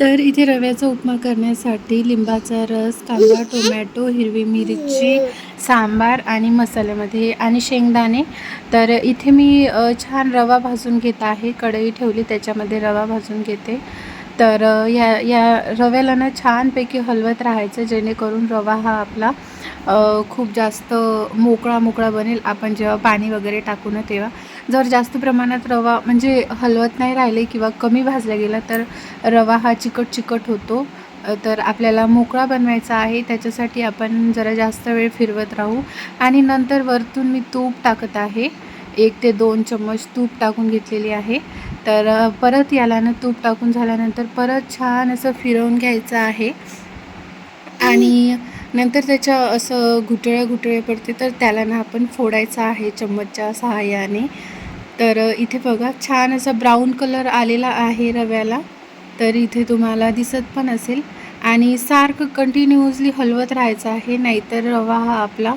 तर इथे रव्याचा उपमा करण्यासाठी लिंबाचा रस कांदा टोमॅटो हिरवी मिरची सांबार आणि मसाल्यामध्ये आणि शेंगदाणे. तर इथे मी छान रवा भाजून घेत आहे. कढई ठेवली त्याच्यामध्ये रवा भाजून घेते. तर या या रव्याला ना छानपैकी हलवत राहायचं जेणेकरून रवा हा आपला खूप जास्त मोकळा मोकळा बनेल. आपण जेव्हा पाणी वगैरे टाकू ना तेव्हा. जर जास्त प्रमाणात रवा म्हणजे हलवत नाही राहिले किंवा कमी भाजला गेला तर रवा हा चिकट चिकट होतो तर आपल्याला मोकळा बनवायचा आहे. त्याच्यासाठी आपण जरा जास्त वेळ फिरवत राहू. आणि नंतर वरतून मी तूप टाकत आहे. एक ते दोन चम्मच तूप टाकून घेतलेली आहे. तर परत याला ना तूप टाकून झाल्यानंतर परत छान असं फिरवून घ्यायचं आहे. आणि नंतर त्याच्या असं घुटळ्या घुटळे पडते तर त्याला ना आपण फोडायचं आहे चम्मचच्या सहाय्याने. तर इथे बघा छान असा ब्राऊन कलर आलेला आहे रव्याला. तर इथे तुम्हाला दिसत पण असेल. आणि सारखं कंटिन्युअसली हलवत राहायचं आहे नाहीतर रवा हा आपला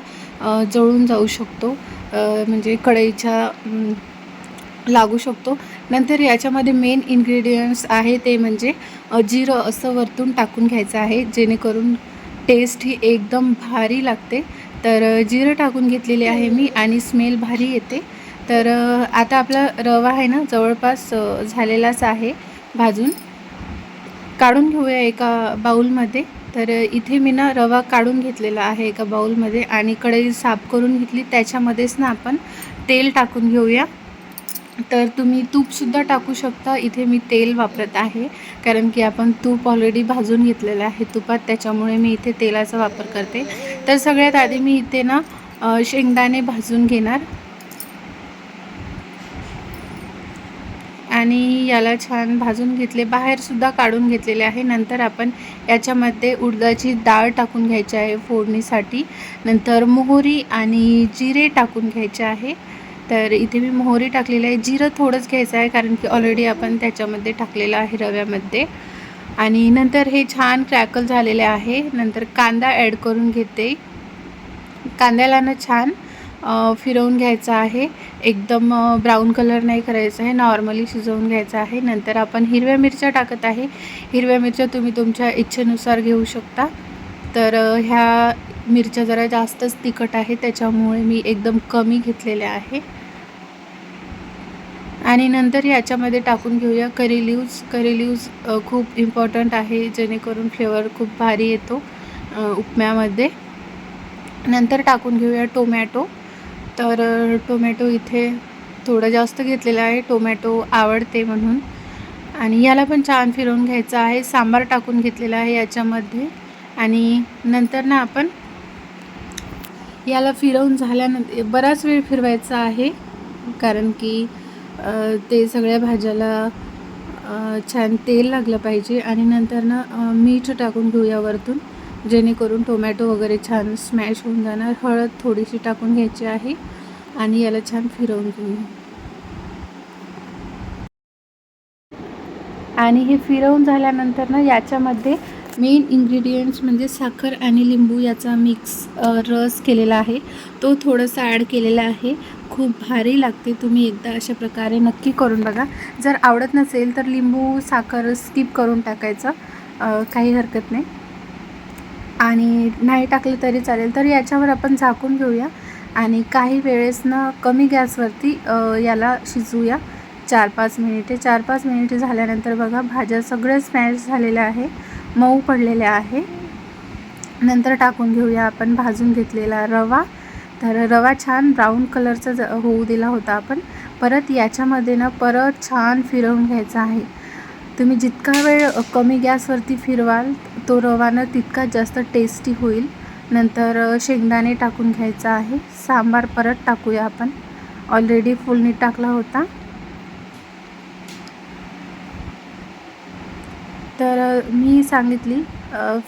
जळून जाऊ शकतो. म्हणजे कढईच्या लागू शकतो. नंतर याच्यामध्ये मेन इन्ग्रेडियंट्स आहे ते म्हणजे जिरं असं वरतून टाकून घ्यायचं आहे जेणेकरून टेस्ट ही एकदम भारी लागते. तर जिरं टाकून घेतलेले आहे मी आणि स्मेल भारी येते. तर आता आपला रवा आहे ना जवळपास झालेलाच आहे भाजून. काढून घेऊया एका बाऊलमध्ये तर इथे मी ना रवा काढून घेतलेला आहे एका बाऊलमध्ये आणि कढई साफ करून घेतली. त्याच्यामध्येच ना आपण तेल टाकून घेऊया. तर तुम्ही तूपसुद्धा टाकू शकता. इथे मी तेल वापरत आहे. कारण की आपण तूप ऑलरेडी भाजून घेतलेलं आहे. तुपात त्याच्यामुळे मी इथे तेलाचा वापर करते. तर सगळ्यात आधी मी इथे ना शेंगदाणे भाजून घेणार. आणि याला छान भाजून घेतले. बाहेरसुद्धा काढून घेतलेले आहे. नंतर आपण याच्यामध्ये उडदाची डाळ टाकून घ्यायची आहे फोडणीसाठी. नंतर मोहरी आणि जिरे टाकून घ्यायचे आहे. तर इथे मी मोहरी टाकलेली आहे. जिरं थोडंच घ्यायचं आहे कारण की ऑलरेडी आपण त्याच्यामध्ये टाकलेलं आहे रव्यामध्ये. आणि नंतर हे छान क्रॅकल झालेले आहे. नंतर कांदा ॲड करून घेते. कांद्याला ना छान फिरवून घ्यायचा आहे. एकदम ब्राऊन कलर नाही करायचा आहे. नॉर्मली शिजवून घ्यायचा आहे. नंतर आपण हिरव्या मिरच्या टाकत आहे. हिरव्या मिरच्या तुम्ही तुमच्या इच्छेनुसार घेऊ शकता. तर ह्या मिरच्या जरा जास्तच तिखट आहे त्याच्यामुळे मी एकदम कमी घेतलेल्या आहे. आणि नंतर याच्यामध्ये टाकून घेऊया करी लिव्ज करी लिव्ज खूप इम्पॉर्टंट आहे जेणेकरून फ्लेवर खूप भारी येतो उपम्यामध्ये. नंतर टाकून घेऊया टोमॅटो. तर टोमॅटो इथे थोडं जास्त घेतलेलं आहे टोमॅटो आवडते म्हणून. आणि याला पण छान फिरवून घ्यायचं आहे सांबार टाकून घेतलेला आहे याच्यामध्ये. आणि नंतर ना आपण याला फिरवून झाल्यानंतर बराच वेळ फिरवायचा आहे. कारण की ते सगळ्या भाज्याला छान तेल लागलं पाहिजे. आणि नंतर ना मीठ टाकून घेऊया वरतून. जेणेकरून टोमॅटो वगैरे छान स्मॅश होऊन जाणार. हळद थोडीशी टाकून घ्यायची आहे. आणि याला छान फिरवून घेऊया. आणि हे फिरवून झाल्यानंतर ना याच्यामध्ये मेन इन्ग्रेडियंट्स म्हणजे साखर आणि लिंबू याचा मिक्स रस केलेला आहे. तो थोडासा ॲड केलेला आहे. खूप भारी लागते. तुम्ही एकदा अशा प्रकारे नक्की करून बघा. जर आवडत नसेल तर लिंबू साखर स्किप करून टाकायचं. काही हरकत नाही. आणि नाही टाकलं तरी चालेल. तर याच्यावर आपण झाकून घेऊया. आणि काही वेळेस ना कमी गॅसवरती याला शिजवूया. चार पाच मिनिटे. चार पाच मिनिटे झाल्यानंतर बघा भाज्या सगळ्या स्मॅश झालेल्या आहे. मऊ पडलेले आहे. नंतर टाकून घेऊया आपण भाजून घेतलेला रवा. तर रवा छान ब्राऊन कलरचा ज होऊ दिला होता आपण. परत याच्यामध्ये ना परत छान फिरवून घ्यायचा आहे. तुम्ही जितका वेळ कमी गॅसवरती फिरवाल तो रवा ना तितका जास्त टेस्टी होईल. नंतर शेंगदाणे टाकून घ्यायचा आहे. सांबार परत टाकूया आपण. ऑलरेडी फुलनी टाकला होता. तर मी सांगितली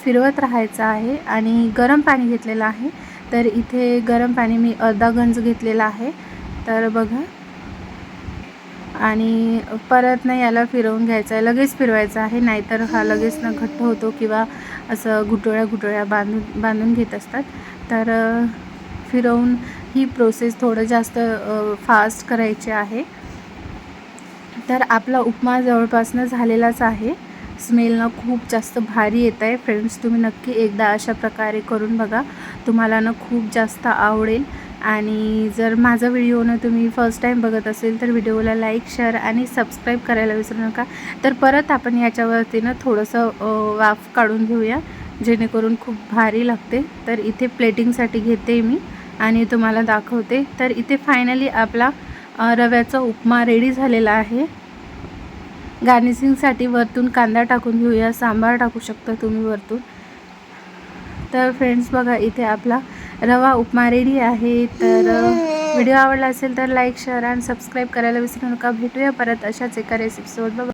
फिरवत राहायचं आहे आणि गरम पाणी घेतलेलं आहे. तर इथे गरम पाणी मी अर्धा गंज घेतलेला आहे. तर बघा. आणि परत नाही याला फिरवून घ्यायचं आहे. लगेच फिरवायचं आहे. नाहीतर हा लगेच ना घट्ट होतो किंवा असं घुटोळ्या घुटोळ्या बांधून बांधून घेत असतात. तर फिरवून ही प्रोसेस थोडं जास्त फास्ट करायची आहे. तर आपला उपमा जवळपासनं झालेलाच आहे. स्मेल ना खूप जास्त भारी येत आहे. फ्रेंड्स तुम्ही नक्की एकदा अशा प्रकारे करून बघा. तुम्हाला ना खूप जास्त आवडेल. आणि जर माझा व्हिडिओ ना तुम्ही फर्स्ट टाईम बघत असेल तर व्हिडिओला लाईक शेअर आणि सबस्क्राईब करायला विसरू नका. तर परत आपण याच्यावरती ना थोडंसं वाफ काढून घेऊया जेणेकरून खूप भारी लागते. तर इथे प्लेटिंगसाठी घेते मी आणि तुम्हाला दाखवते. तर इथे फायनली आपला रव्याचा उपमा रेडी झालेला आहे. गार्निशिंगसाठी वरतून कांदा टाकून घेऊया. सांबार टाकू शकता तुम्ही वरतून. तर फ्रेंड्स बघा इथे आपला रवा उपमा रेडी आहे. तर व्हिडिओ आवडला असेल तर लाईक शेअर आणि सबस्क्राईब करायला विसरू नका. भेटूया परत अशाच एका रेसिपीसोबत